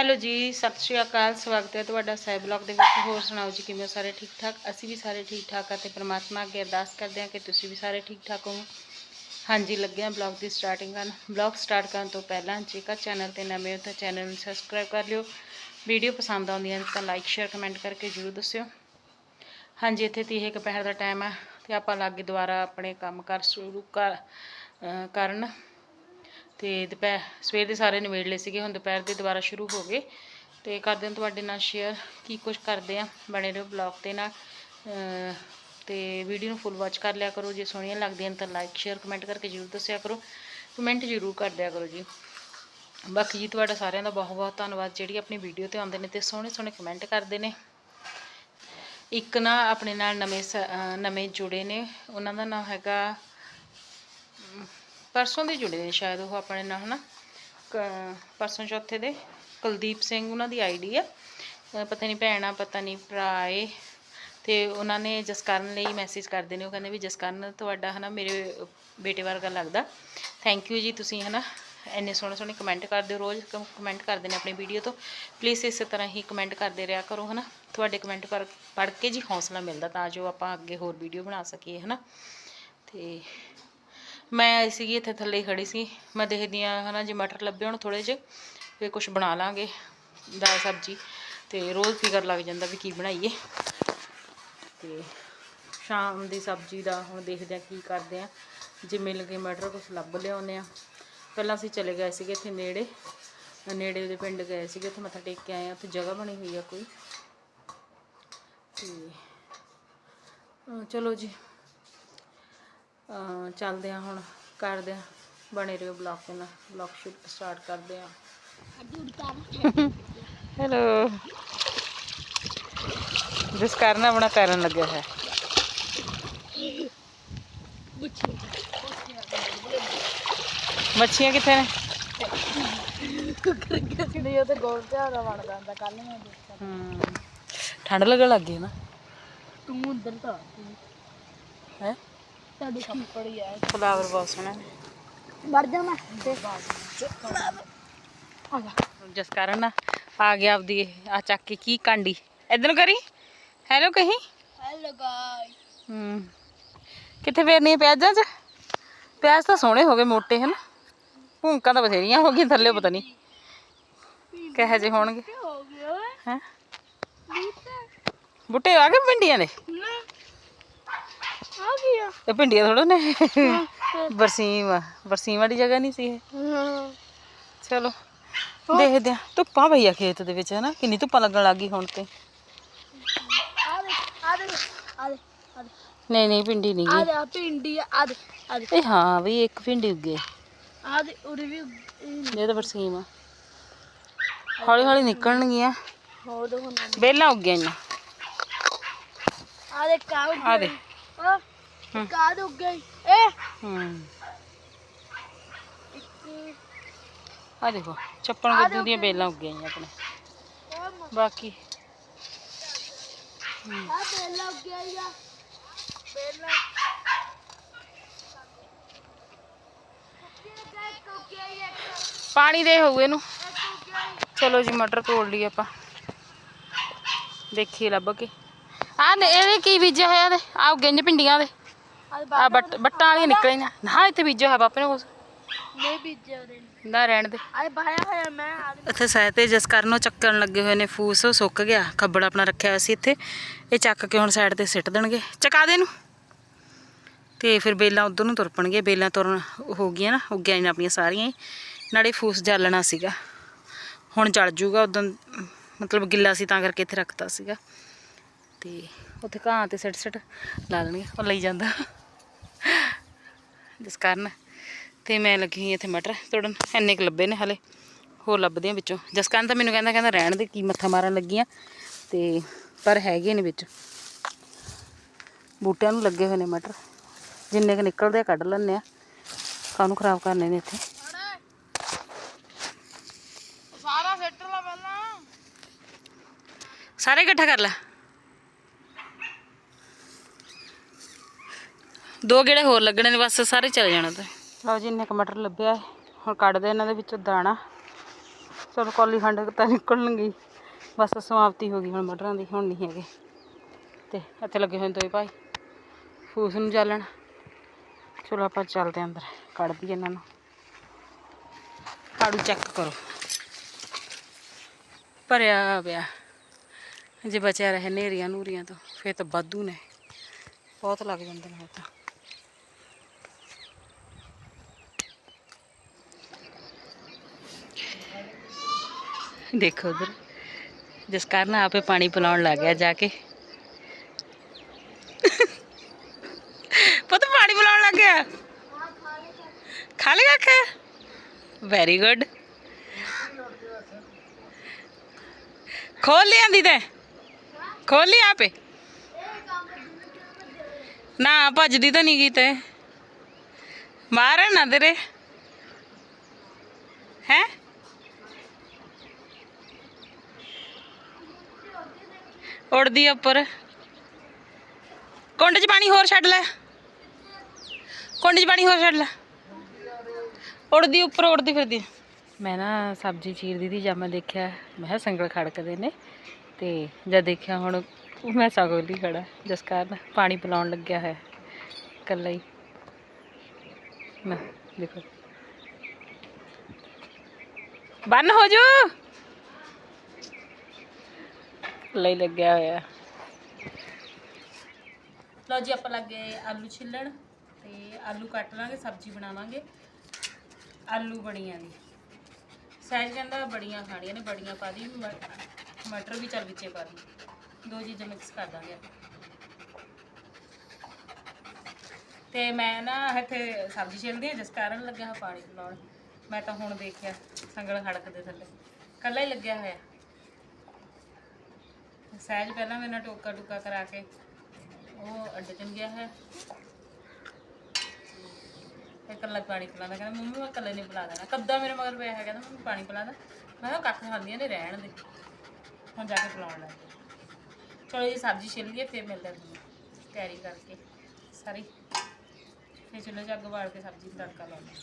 Hello ਜੀ, ਸਤਿ ਸ਼੍ਰੀ ਅਕਾਲ, ਸਵਾਗਤ ਹੈ ਤੁਹਾਡਾ ਸਾਹਿਬ ਬਲੌਗ ਦੇ ਵਿੱਚ। ਹੋਰ ਸੁਣਾਓ ਜੀ, ਕਿਵੇਂ ਹੋ ਸਾਰੇ ਠੀਕ ਠਾਕ? ਅਸੀਂ ਵੀ ਸਾਰੇ ਠੀਕ ਠਾਕ ਆ ਤੇ ਪ੍ਰਮਾਤਮਾ ਅੱਗੇ ਅਰਦਾਸ ਕਰਦੇ ਹਾਂ ਕਿ ਤੁਸੀਂ ਵੀ ਸਾਰੇ ਠੀਕ ਠਾਕ ਹੋ ਹਾਂਜੀ, ਲੱਗੇ ਹਾਂ ਬਲੌਗ ਦੀ ਸਟਾਰਟਿੰਗ ਕਰਨ ਬਲੌਗ ਸਟਾਰਟ ਕਰਨ ਤੋਂ ਪਹਿਲਾਂ ਜੇਕਰ ਚੈਨਲ ਤੇ ਨਵੇਂ ਹੋ ਤਾਂ ਚੈਨਲ ਨੂੰ ਸਬਸਕ੍ਰਾਈਬ ਕਰ ਲਿਓ। ਵੀਡੀਓ ਪਸੰਦ ਆਉਂਦੀਆਂ ਨੇ ਤਾਂ ਲਾਈਕ, ਸ਼ੇਅਰ, ਕਮੈਂਟ ਕਰਕੇ ਜ਼ਰੂਰ ਦੱਸਿਓ। ਹਾਂਜੀ, ਇੱਥੇ ਤੀਹੇ ਦੁਪਹਿਰ ਦਾ ਟਾਈਮ ਆ ਤੇ ਆਪਾਂ ਲਾਗੇ ਦੁਬਾਰਾ ਆਪਣੇ ਕੰਮ ਕਰ ਸ਼ੁਰੂ ਕਰ ਕਰਨ। ਤੇ ਦੁਪਹਿਰ, ਸਵੇਰ ਦੇ ਸਾਰੇ ਨਿਬੇੜ ਲਏ ਸੀਗੇ, ਹੁਣ ਦੁਪਹਿਰ ਦੇ ਦੁਬਾਰਾ ਸ਼ੁਰੂ ਹੋ ਗਏ। ਤੇ ਕਰਦੇ ਹਾਂ ਤੁਹਾਡੇ ਨਾਲ ਸ਼ੇਅਰ ਕੀ ਕੁਝ ਕਰਦੇ ਆ ਬਣੇ ਰਹੋ ਬਲੌਗ ਤੇ ਨਾਲ। ਅਹ ਤੇ ਵੀਡੀਓ ਨੂੰ ਫੁੱਲ ਵਾਚ ਕਰ ਲਿਆ ਕਰੋ, ਜੇ ਸੋਹਣੀਆਂ ਲੱਗਦੀਆਂ ਨੇ ਤਾਂ ਲਾਈਕ ਸ਼ੇਅਰ ਕਮੈਂਟ ਕਰਕੇ ਜ਼ਰੂਰ ਦੱਸਿਆ ਕਰੋ। ਕਮੈਂਟ ਜ਼ਰੂਰ ਕਰ ਦਿਆ ਕਰੋ ਜੀ। ਬਾਕੀ ਜੀ, ਤੁਹਾਡਾ ਸਾਰਿਆਂ ਦਾ ਬਹੁਤ ਬਹੁਤ ਧੰਨਵਾਦ। ਜਿਹੜੀ ਆਪਣੀ ਵੀਡੀਓ ਤੇ ਆਉਂਦੇ ਨੇ ਤੇ ਸੋਹਣੇ ਸੋਹਣੇ ਕਮੈਂਟ ਕਰਦੇ ਨੇ। ਇੱਕ ਨਾ ਆਪਣੇ ਨਾਲ ਨਵੇਂ ਸ- ਨਵੇਂ ਜੁੜੇ ਨੇ। ਉਹਨਾਂ ਦਾ ਨਾਮ ਹੈਗਾ ਪਰਸੋਂ ਦੇ ਜੁੜੇ ਨੇ ਸ਼ਾਇਦ ਉਹ ਆਪਣੇ ਨਾਲ, ਹਨਾ? ਕ- ਪਰਸੋਂ ਚੌਥੇ ਦੇ। ਕੁਲਦੀਪ ਸਿੰਘ ਉਹਨਾਂ ਦੀ ਆਈਡੀ ਆ। ਪਤਾ ਨਹੀਂ ਭੈਣਾ ਪਤਾ ਨਹੀਂ ਭਰਾ ਏ। ਤੇ ਉਹਨਾਂ ਨੇ ਜਸਕਰਨ ਲਈ ਮੈਸੇਜ ਕਰਦੇ ਨੇ। ਉਹ ਕਹਿੰਦੇ ਵੀ ਜਸਕਰਨ, ਤੁਹਾਡਾ, ਹਨਾ, ਮੇਰੇ ਬੇਟੇ ਵਰਗਾ ਲੱਗਦਾ। ਥੈਂਕ ਯੂ ਜੀ ਤੁਸੀਂ, ਹਨਾ, ਇੰਨੇ ਸੋਹਣੇ ਸੋਹਣੇ ਕਮੈਂਟ ਕਰਦੇ ਹੋ ਰੋਜ਼ ਕਮੈਂਟ ਕਰਦੇ ਨੇ ਆਪਣੀ ਵੀਡੀਓ ਤੋਂ। ਪਲੀਜ਼ ਇਸੇ ਤਰ੍ਹਾਂ ਹੀ ਕਮੈਂਟ ਕਰਦੇ ਰਿਹਾ ਕਰੋ, ਹਨਾ। ਤੁਹਾਡੇ ਕਮੈਂਟ ਪਰ, ਪੜ੍ਹ ਕੇ ਜੀ ਹੌਸਲਾ ਮਿਲਦਾ ਤਾਂ ਜੋ ਆਪਾਂ ਅੱਗੇ ਹੋਰ ਵੀਡੀਓ ਬਣਾ ਸਕੀਏ, ਹਨਾ। ਤੇ ਮੈਂ ਆਈ ਸੀਗੀ, ਇੱਥੇ ਥੱਲੇ ਹੀ ਖੜੀ ਸੀ। ਮੈਂ ਦੇਖਦੀ ਹਾਂ, ਹਨਾ, ਜੇ ਮਟਰ ਲੱਭੇ ਹੋਣ ਥੋੜੇ ਜਿਹੇ ਫਿਰ ਕੁਝ ਬਣਾ ਲਾਂਗੇ, ਦਾਲ ਸਬਜ਼ੀ। ਤੇ ਰੋਜ਼ ਫਿਕਰ ਲੱਗ ਜਾਂਦਾ ਵੀ ਕੀ ਬਣਾਈਏ। ਤੇ ਸ਼ਾਮ ਦੀ ਸਬਜ਼ੀ ਦਾ ਹੁਣ ਦੇਖਦੇ ਆ ਕੀ ਕਰਦੇ ਆ ਜੇ ਮਿਲ ਗਏ ਮਟਰ ਕੁਝ ਲੱਭ ਲਿਆਉਂਦੇ ਆ ਪਹਿਲਾਂ ਅਸੀਂ ਚਲੇ ਗਏ ਸੀਗੇ ਇੱਥੇ ਨੇੜੇ। ਨੇੜੇ ਦੇ ਪਿੰਡ ਗਏ ਸੀਗੇ, ਉੱਥੇ ਮੱਥਾ ਟੇਕ ਕੇ ਆਏ ਆ ਉੱਥੇ ਜਗ੍ਹਾ ਬਣੀ ਹੋਈ ਆ ਕੋਈ। ਤੇ ਚਲੋ ਜੀ। ਚੱਲਦੇ ਆ ਹੁਣ ਕਰਦੇ ਆ ਬਣੇ ਰਹੋ ਬਲੌਗ ਦੇ ਨਾਲ ਬਲੌਗ ਸ਼ੂਟ ਸਟਾਰਟ ਕਰਦੇ ਆ ਹੈਲੋ ਜਿਸ ਕਾਰਨ ਆਪਣਾ ਕਰਨ ਲੱਗਿਆ ਹੈ। ਮੱਛੀਆਂ ਕਿੱਥੇ ਨੇ? ਨਹੀਂ ਉਹ ਤੇ ਗੋਲ ਜਿਹਾ ਬਣਦਾ ਹੁੰਦਾ ਕੱਲ ਮੈਂ ਦੇਖਿਆ। ਹਮ, ਠੰਡ ਲੱਗਣ ਲੱਗ ਗਈ ਨਾ। ਤੂੰ ਉਧਰ ਤਾਂ ਹੈ? ਤੁਹਾਡੀ ਛੱਪੜ ਹੀ। ਆ ਫਲਾਵਰ ਬਹੁਤ ਸੋਹਣਾ ਮਰ ਜਾ ਮੈਂ। ਤੇ ਆ ਜਾ। ਜਿਸ ਕਾਰਨ ਨਾ ਆ ਗਿਆ ਆਪਦੀ ਆ ਚੱਕ ਕੇ ਕੀ ਕਾਂਡੀ। ਇਧਰ ਨੂੰ ਕਰੀ। ਹੈਲੋ ਕਹੀਂ। ਹੈਲੋ ਗਾਇਸ ਹੂੰ। ਕਿੱਥੇ ਫੇਰਨੀ ਹੈ ਪਿਆਜ਼ਾਂ 'ਚ? ਪਿਆਜ਼ ਤਾਂ ਸੋਹਣੇ ਹੋ ਗਏ ਮੋਟੇ ਹਨ? ਭੂੰਕਾਂ ਤਾਂ ਬਥੇਰੀਆਂ ਹੋ ਗਈਆਂ ਥੱਲੇ ਪਤਾ ਨਹੀਂ। ਕਿਹੋ ਜਿਹੇ ਹੋਣਗੇ? ਹੋ ਬੂਟਾ ਆ ਗਏ ਭਿੰਡੀਆਂ ਦੇ? ਆ ਇਹ ਭਿੰਡੀਆਂ ਥੋੜਾ ਨੇ। ਬਰਸੀਮ ਆ। ਬਰਸੀਮ ਵਾਲੀ ਜਗ੍ਹਾ ਨਹੀਂ ਸੀ ਇਹ। ਹਾਂ। ਚਲੋ ਦੇਖਦੇ ਆ। ਧੁੱਪਾਂ ਪਈਆ ਖੇਤ ਦੇ ਵਿੱਚ ਹਨਾ? ਕਿੰਨੀ ਧੁੱਪਾਂ ਲੱਗਣ ਲੱਗ ਗਈ ਹੁਣ ਤੇ। ਆ ਦੇ ਆ ਦੇ ਆ ਦੇ ਆ ਦੇ। ਨਹੀਂ ਨਹੀਂ ਭਿੰਡੀ ਨਹੀਂ ਆ ਦੇ ਆ ਪਿੰਡੀ ਆ ਆ ਦੇ ਆ ਦੇ। ਇਹ ਹਾਂ ਵੀ ਇੱਕ ਭਿੰਡੀ ਉੱਗੇ। ਆ ਦੇ ਉਰੇ ਵੀ ਇਹ ਤਾਂ ਬਰਸੀਮ ਆ। ਹੌਲੀ ਹੌਲੀ ਨਿਕਲਣਗੀਆਂ। ਹੋਰ ਦੋ ਹੁਣ ਬੇਲਾਂ ਉੱਗੀਆਂ ਇੰਨਾ ਆ ਦੇ ਕਾ ਉੱਗ ਆ ਦੇ। ਆ ਹਮ। ਕਾ ਦੇ ਉੱਗ? ਗਈ ਏ! ਹੂੰ। ਆ ਦੇਖੋ ਚੱਪਣ ਗੱਦੂ ਦੀਆਂ ਬੇਲਾਂ ਉੱਗੀਆਂ ਜੀ ਆਪਣੇ। ਬਾਕੀ। ਆ ਬੇਲਾ ਉੱਗ ਯਾ ਬੇਲਾ। ਪਾਣੀ ਦੇ ਹੋਊ ਇਹਨੂੰ। ਚਲੋ ਜੀ ਮਟਰ ਤੋੜ ਲਈ ਆਪਾਂ। ਦੇਖੀਏ ਲੱਭ ਕੇ। ਆ ਨੇ ਇਹਦੇ ਕੀ ਬੀਜਿਆ ਹੋਇਆ ਦੇ ਆ ਉੱਗੇ ਨੇ ਪਿੰਡੀਆਂ ਦੇ। ਆ ਬੱਟ ਬੱਟਾਂ ਵਾਲੀਆਂ ਨਿਕਲੀਆਂ ਨਾ। ਇੱਥੇ ਬੀਜਿਆ ਹੋਇਆ ਬਾਪੇ ਨੇ ਕੁਛ। ਨਹੀਂ ਬੀਜੇ ਉਹਦੇ ਨਾ। ਰਹਿਣ ਦੇ। ਆਏ ਬਾਇਆ ਹੋਇਆ ਮੈਂ ਇੱਥੇ ਸਾਇ ਤੇ ਜਿਸ ਕਾਰਨ ਉਹ ਚੱਕਣ ਲੱਗੇ ਹੋਏ ਨੇ ਫੂਸ ਉਹ ਸੁੱਕ ਗਿਆ। ਖੱਬੜ ਆਪਣਾ ਰੱਖਿਆ ਹੋਇਆ ਸੀ ਇੱਥੇ। ਇਹ ਚੱਕ ਕੇ ਹੁਣ ਸਾਈਡ ਤੇ ਸਿੱਟ ਦੇਣਗੇ। ਚਕਾ ਦੇ ਇਹਨੂੰ। ਤੇ ਫਿਰ ਬੇਲਾਂ ਉਧਰ ਨੂੰ ਤੁਰ ਪਣਗੇ ਬੇਲਾਂ ਤੁਰਨ ਹੋ ਗਈਆਂ ਨਾ ਉੱਗੀਆਂ ਨੇ ਆਪਣੀਆਂ ਸਾਰੀਆਂ ਨਾਲੇ ਫੂਸ ਜਾਲਣਾ ਸੀਗਾ। ਹੁਣ ਜਲ ਜੂਗਾ ਉਦੋਂ ਮਤਲਬ ਗਿੱਲਾ ਸੀ ਤਾਂ ਕਰਕੇ ਇੱਥੇ ਰੱਖਤਾ ਸੀਗਾ। ਤੇ ਉੱਥੇ ਘਾਹ ਤੇ ਸਿੱਟ ਸਿੱਟ ਲਾ ਦੇਣਗੇ ਉਹ ਲਈ ਜਾਂਦਾ। ਜਿਸ ਕਾਰਨ ਤੇ ਮੈਂ ਲੱਗੀ ਹੋਈ ਇੱਥੇ ਮਟਰ ਤੋੜਨ। ਇੰਨੇ ਕੁ ਲੱਭੇ ਨੇ ਹਲੇ ਹੋਰ ਲੱਭਦੇ ਆ ਵਿੱਚੋਂ। ਜਸਕਰਨ ਤਾਂ ਮੈਨੂੰ ਕਹਿੰਦਾ ਕਹਿੰਦਾ ਰਹਿਣ ਦੇ ਕੀ ਮੱਥਾ ਮਾਰਨ ਲੱਗੀਆਂ। ਤੇ ਪਰ ਹੈਗੇ ਨੇ ਵਿੱਚ। ਬੂਟਿਆਂ ਨੂੰ ਲੱਗੇ ਹੋਏ ਨੇ ਮਟਰ। ਜਿੰਨੇ ਕੁ ਨਿਕਲਦੇ ਆ ਕੱਢ ਲੈਂਦੇ ਆ। ਕਾਹਨੂੰ ਖਰਾਬ ਕਰਨੇ ਨੇ ਇੱਥੇ? ਸਾਰਾ ਸੈੱਟ ਲਾ ਪਹਿਲਾਂ। ਸਾਰੇ ਇਕੱਠਾ ਕਰ ਲੈ। ਦੋ ਗੇੜੇ ਹੋਰ ਲੱਗਣੇ ਨੇ, ਬਸ ਸਾਰੇ ਚਲੇ ਜਾਣਾ ਤੇ। ਲਓ ਜੀ, ਇੰਨੇ ਕੁ ਮਟਰ ਲੱਭਿਆ ਹੈ। ਹੁਣ ਕੱਢਦੇ ਇਹਨਾਂ ਦੇ ਵਿੱਚੋਂ ਦਾਣਾ। ਚਲੋ, ਕੌਲੀ ਖੰਡ ਤਾਂ ਨਿਕਲਣ ਗਈ ਬਸ ਸਮਾਪਤੀ ਹੋ ਗਈ ਹੁਣ ਮਟਰਾਂ ਦੀ, ਹੁਣ ਨਹੀਂ ਹੈਗੇ। ਤੇ ਇੱਥੇ ਲੱਗੇ ਹੋਏ ਨੇ ਦੋਏ ਭਾਈ। ਫੂਸ ਨੂੰ ਜਾਲਣ ਚਲੋ, ਆਪਾਂ ਚੱਲਦੇ ਹਾਂ ਅੰਦਰ। ਕੱਢ ਦਈਏ ਇਹਨਾਂ ਨੂੰ। ਕਾੜੂ ਚੈੱਕ ਕਰੋ। ਭਰਿਆ ਪਿਆ। ਜੇ ਬਚਿਆ ਰਹੇ ਨੇਰੀਆਂ ਨੂਰੀਆਂ ਤੋਂ। ਫੇਰ ਤਾਂ ਵਾਧੂ ਨੇ। ਬਹੁਤ ਲੱਗ ਜਾਂਦੇ ਨੇ ਉਹ ਤਾਂ। ਦੇਖੋ ਉਧਰ। ਜਿਸ ਕਾਰਨ ਆਪੇ ਪਾਣੀ ਪਿਲਾਉਣ ਲੱਗ ਗਿਆ ਜਾ ਕੇ। ਪਤਾ ਪਾਣੀ ਪਿਲਾਉਣ ਲੱਗ ਗਿਆ। ਖਾ ਲੇਗਾ ਖਾ। ਵੈਰੀ ਗੁੱਡ ਖੋਲ ਲਿਆਂਦੀ ਤੇ। ਖੋਲ ਲਈ ਆਪੇ। ਨਾ ਭੱਜਦੀ ਤਾਂ ਨਹੀਂ ਗਈ ਤੇ ਮਾਰ ਨਾ ਤੇਰੇ। ਹੈ? ਉੜਦੀ ਆ ਉੱਪਰ। ਕੁੰਡ 'ਚ ਪਾਣੀ ਹੋਰ ਛੱਡ ਲੈ। ਕੁੰਡ 'ਚ ਪਾਣੀ ਹੋਰ ਛੱਡ ਲੈ। ਉੜਦੀ, ਉੱਪਰ ਉੜਦੀ ਫਿਰਦੀ। ਮੈਂ ਨਾ ਸਬਜ਼ੀ ਚੀਰਦੀ ਦੀ ਜਦ ਮੈਂ ਦੇਖਿਆ, ਮੈਂ ਕਿਹਾ ਸੰਗਲ ਖੜਕਦੇ ਨੇ। ਤੇ ਜਦ ਦੇਖਿਆ ਹੁਣ ਮੈਂ ਸਗੋਂ ਹੀ ਖੜਾ, ਜਿਸ ਕਾਰਨ ਪਾਣੀ ਪਿਲਾਉਣ ਲੱਗਿਆ ਹੈ ਇਕੱਲਾ ਹੀ। ਮੈਂ ਦੇਖੋ। ਬੰਨ ਹੋ ਜੂ। ਲਈ ਲੱਗਿਆ ਹੋਇਆ। ਲਓ ਜੀ, ਆਪਾਂ ਲੱਗੇ ਆਲੂ ਛਿੱਲਣ ਤੇ ਆਲੂ ਕੱਟ ਲਾਂਗੇ, ਸਬਜ਼ੀ ਬਣਾਵਾਂਗੇ। ਆਲੂ ਬੜੀਆਂ ਦੀ ਸਹਿਜ ਕਹਿੰਦਾ ਬੜੀਆਂ ਖਾਣੀਆਂ ਨੇ, ਬੜੀਆਂ ਪਾ ਦੀ ਮਟਰ ਵੀ ਚੱਲ ਵਿੱਚੇ ਪਾ ਦੀ। ਦੋ ਚੀਜ਼ਾਂ ਮਿਕਸ ਕਰ ਦਾਂਗੇ ਆਪਾਂ। ਤੇ ਮੈਂ ਨਾ ਇੱਥੇ ਸਬਜ਼ੀ ਛਿਲਦੀ ਹਾਂ ਜਿਸ ਕਾਰਨ ਲੱਗਿਆ ਹੋਇਆ ਪਾਣੀ ਪਿਲਾਉਣ ਮੈਂ ਤਾਂ ਹੁਣ ਦੇਖਿਆ, ਸੰਗਲ ਖੜਕ ਦੇ ਥੱਲੇ। ਕੱਲਾ ਹੀ ਲੱਗਿਆ ਹੋਇਆ। ਸਹਿਜ ਪਹਿਲਾਂ ਮੇਰੇ ਨਾਲ ਟੋਕਾ ਟੁਕਾ ਕਰਾ ਕੇ। ਉਹ ਅੱਡੇ ਚਲ ਗਿਆ ਹੈ। ਤੇ ਕੱਲਾ ਪਾਣੀ ਪਿਲਾਉਂਦਾ, ਕਹਿੰਦਾ, ਮੰਮੀ, ਮੈਂ ਕੱਲੇ ਨਹੀਂ ਪਿਲਾ ਦੇਣਾ। ਕੱਦਾ ਮੇਰੇ ਮਗਰ ਪਿਆ ਹੈ, ਕਹਿੰਦਾ, ਮੰਮੀ, ਪਾਣੀ ਪਿਲਾ ਦੇ। ਮੈਂ ਕਿਹਾ ਕੱਖ ਖਾਂਦੀਆਂ ਨੇ ਰਹਿਣ ਦੇ। ਹੁਣ ਜਾ ਕੇ ਪਿਲਾਉਣ ਲੱਗ ਚਲੋ ਜੀ, ਸਬਜ਼ੀ ਛਿੱਲ ਲਈਏ ਫਿਰ ਮਿਲਦੇ ਹਾਂ ਤਿਆਰੀ ਕਰਕੇ। ਸਾਰੀ। ਫਿਰ ਚੁੱਲ੍ਹੇ 'ਚ ਅੱਗ ਬਾਲ ਕੇ ਸਬਜ਼ੀ ਨੂੰ ਤੜਕਾ ਲਾਉਂਦੇ ਹਾਂ।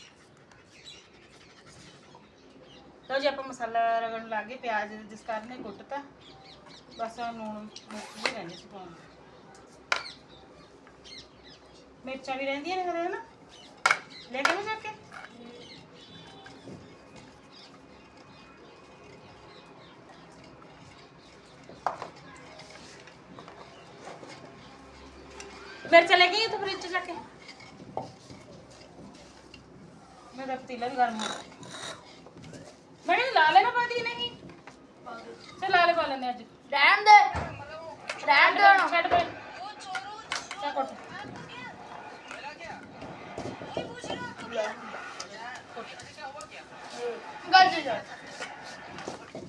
ਲਓ ਜੀ, ਆਪਾਂ ਮਸਾਲਾ ਰਗੜਨ ਲੱਗ ਗਏ, ਪਿਆਜ਼ ਜਿਸ ਕਾਰਨ ਇਹ ਕੁੱਟਤਾ ਬਸ ਆਹ ਲੂਣ ਮਿਰਚ ਵੀ ਰਹਿੰਦੀ ਸੀ ਪਾਉਣ ਨੂੰ। ਮਿਰਚਾਂ ਵੀ ਰਹਿੰਦੀਆਂ ਨੇ ਹਰੇ ਨਾ ਲੈ ਕੇ ਜਾ ਕੇ ਮਿਰਚ ਲੈ ਗਈ ਤੂੰ ਫ੍ਰਿਜ ਚ ਜਾ ਕੇ ਮੇਰਾ ਪਤੀਲਾ ਵੀ ਗਰਮ ਹੋ ਗਿਆ ਮੈਡਮ ਲਾ ਲੈਣਾ ਪਾਦੀ ਨਹੀਂ ਚਲ ਲਾ ਲੈ ਪਾ ਲੈਂਦੇ ਅੱਜ ਰਹਿਣ ਦੇ ਰਹਿਣ ਦੇ ਹੁਣ। ਛੱਡ ਪੈ ਚਾ ਕੋਟ। ਗੱਲ ਜੀ ਜਾ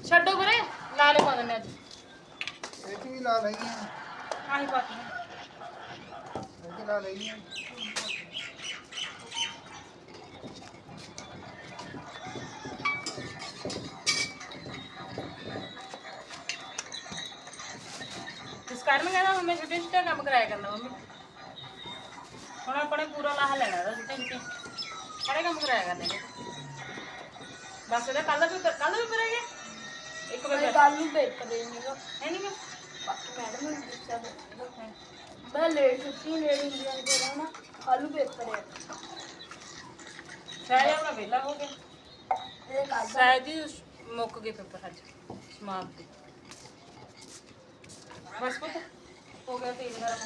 ਛੱਡੋ ਵੀਰੇ ਲਾ ਲੈ ਪਾ ਲੈਂਦੇ ਅੱਜ। ਇਹ ਵੀ ਲਾ ਲਈਆਂ? ਆਹੀ ਪਾਤੀ ਇਹ 'ਚ ਲਾ ਲਈਆਂ? ਕਾਰਨ ਕਹਿੰਦਾ ਮੰਮੀ ਛੋਟੇ ਛੋਟੇ ਕੰਮ ਕਰਾਇਆ ਕਰਨਾ ਮੰਮੀ ਹੁਣ ਆਪਣੇ ਪੂਰਾ ਲਾਹ ਲੈਣਾ ਦਾ ਛੋਟੇ ਛੋਟੇ ਸਾਰੇ ਕੰਮ ਕਰਾਇਆ ਕਰਨੇ ਨੇ ਬਸ ਇਹਦਾ ਕੱਲ ਵੀ ਕੱਲ ਵੀ ਕਰਾਂਗੇ ਇੱਕ ਵਾਰ ਮੈਂ ਕੱਲ ਨੂੰ ਪੇਪਰ ਦੇਣੀਗਾ ਹੈ ਨਹੀਂ ਮੈਂ ਬਾਕੀ ਮੈਡਮ ਨੇ ਦੱਸਿਆ ਤਾਂ ਮੈਂ ਲੇਟ ਛੁੱਟੀ ਲੇਟ ਇੰਡੀਆ ਦੇ ਰਹਿਣਾ ਕੱਲ ਨੂੰ ਪੇਪਰ ਹੈ ਸ਼ਾਇਦ ਆਪਣਾ ਵਿਹਲਾ ਹੋ ਗਿਆ ਇਹ ਕੱਲ ਸ਼ਾਇਦ ਹੀ ਮੁੱਕ ਗਏ ਪੇਪਰ ਅੱਜ ਸਮਾਪਤੀ ਬਸ ਪੁੱਤ ਹੋ ਗਿਆ ਤੇਜ਼ ਗਰਮ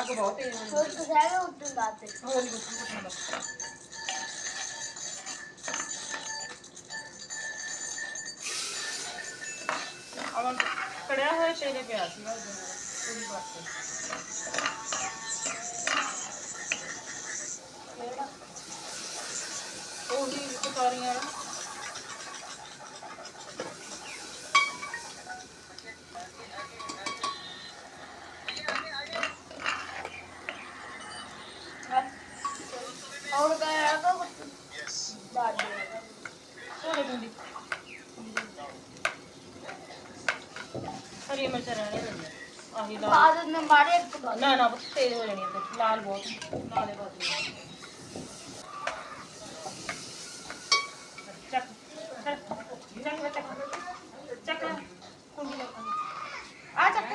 ਅੱਗ ਬਹੁਤ ਤੇਜ਼ ਹੋ ਹੋਰ ਕੁਝ ਹੈਗਾ ਉੱਤੇ ਬਾਤ ਹੋਰ ਨਹੀਂ ਕੁਛ ਪੁੱਛਣਾ ਬਸ ਅਮਨ ਕੜਿਆ ਹੋਇਆ ਸ਼ੇਰੇ ਪਿਆ ਸੀਗਾ ਉਹਦੇ ਨਾਲ ਉਹਦੀ ਵਾਸਤੇ ਨਾਲੇ ਬਾਜੂ ਚੱਕ ਚੱਕ ਕੁੰਡੀ ਆ ਚੱਕ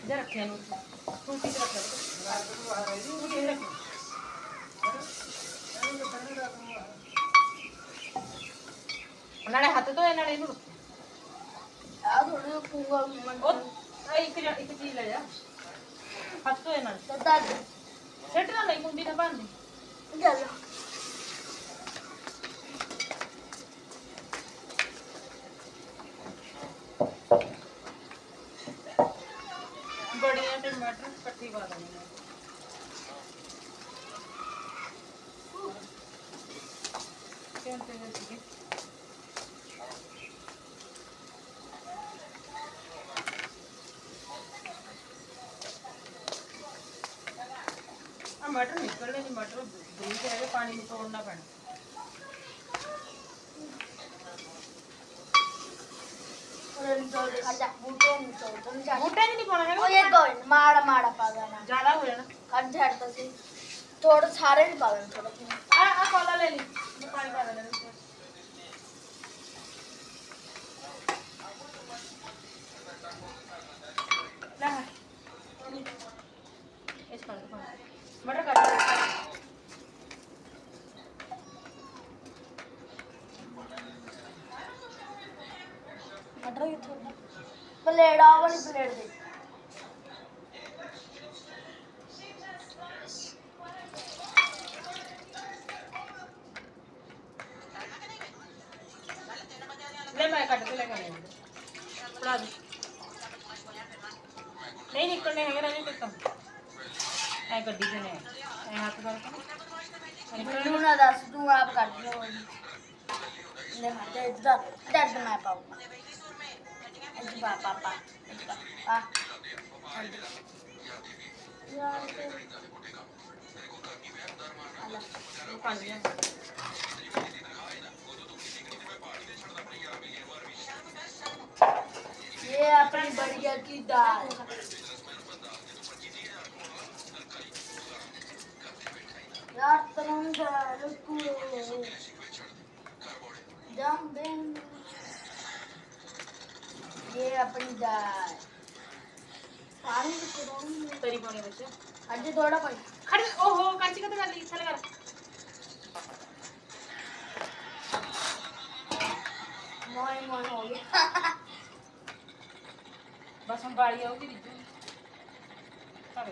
ਜੇ ਰੱਖਿਆ ਨੂੰ ਤੂੰ ਕਿੱਥੇ ਰੱਖਿਆ ਨਾਲੇ ਹੱਥ ਧੋਏ, ਨਾਲੇ ਇਹਨੂੰ ਆ ਥੋੜੇ ਪੂਗਾ ਮਨ ਉਹ ਆਹ ਇੱਕ ਜਾ- ਇੱਕ ਚੀਜ਼ ਲੈ ਜਾ। ਹੱਥ ਧੋਏ ਨਾਲ। ਤਦਾ ਸਿੱਟ ਨਾ ਲਈ ਕੁੰਡੀ ਨਾ ਬੰਨ ਚੱਲ। ਬੜੀਆਂ ਤੇ ਮਟਰ ਇਕੱਠੀ ਪਾ ਦੇਣੀ ਹੈ ਕਿਉਂ ਤੇ ਸੀਗੇ? ਆ ਮਟਰ ਨਿਕਲਣੇ ਨਹੀਂ ਮਟਰ ਬਰੀਕ ਹੈਗੇ ਪਾਣੀ ਨੂੰ ਤੋੜਨਾ ਪੈਣਾ ਉਹਨੇ ਨਿਚੋੜ ਦੇ ਖਾ ਬੂਟੇ ਨਿਚੋੜ ਤੁਮ ਜਾ ਬੂਟੇ 'ਚ ਨਹੀਂ ਪਾਉਣਾ ਉਹ ਹੈਗਾ ਮਟਰ ਕਰ ਮਟਰ ਕਿੱਥੋਂ ਪਲੇਟ ਆ ਵਾਲੀ ਪਲੇਟ ਦੇ। ਲੈ ਮੈਂ ਕੱਢ ਕੇ ਲੈ ਕੇ ਆਇਆ ਪੜਾ ਦੇ। ਨਹੀਂ ਨਿਕਲਣੇ ਹੈਗੇ ਰਾਜੇ ਤੇ। ਐ ਗੱਡੀ ਤੇ ਨੇ ਐ ਹੱਥ ਕਰਕੇ ਮੈਨੂੰ ਨਾ ਦੱਸ ਤੂੰ ਆਪ ਕੱਢ ਲਓ ਲੈ ਮੈਂ ਤੇ ਇੱਧਰ ਡੱਡ ਮੈਂ ਪਾਉਂਗਾ ਇੱਧਰ ਪਾ ਪਾ ਪਾ ਇੱਧਰ ਪਾ ਆ ਯਾਰ ਤੇ ਆਲਾ ਉਹ ਪਾਣੀ ਲਿਆ ये अपनी बढ़िया की दाल तरंगा रुको जम बिन ये अपनी दाल पानी रुको ਤੇਰੀ ਪਾਣੀ ਵਿੱਚ अज थोड़ा पानी ਖੜ ਓਹੋ ਕਾਚੀ ਕਾ ਕਰ ਲਈ ਥੱਲੇ ਕਰ मोय मोय हो गया ਬਸ ਹੁਣ ਵਾਲੀ ਆਉਗੀ ਰਿੱਜੂ ਕਰ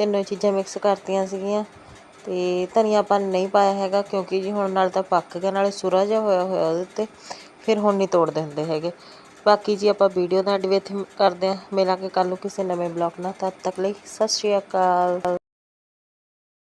ਤਿੰਨੋਂ ਚੀਜ਼ਾਂ ਮਿਕਸ ਕਰਤੀਆਂ ਸੀਗੀਆਂ। ਤੇ ਧਨੀਆ ਆਪਾਂ ਨਹੀਂ ਪਾਇਆ ਹੈਗਾ ਕਿਉਂਕਿ ਜੀ ਹੁਣ ਨਾਲ ਤਾਂ ਪੱਕ ਗਿਆ, ਨਾਲੇ ਸੁਰਾ ਜਿਹਾ ਹੋਇਆ ਹੋਇਆ ਉਹਦੇ ਉੱਤੇ, ਫਿਰ ਹੁਣ ਨਹੀਂ ਤੋੜਦੇ ਹੁੰਦੇ ਹੈਗੇ। ਬਾਕੀ ਜੀ ਆਪਾਂ ਵੀਡੀਓ ਦਾ ਐਡ ਵੀ ਇੱਥੇ ਕਰਦੇ ਹਾਂ। ਮਿਲਾਂਗੇ ਕੱਲ ਨੂੰ ਕਿਸੇ ਨਵੇਂ ਬਲੌਗ ਨਾਲ। ਤਦ ਤੱਕ ਲਈ ਸਤਿ ਸ਼੍ਰੀ ਅਕਾਲ।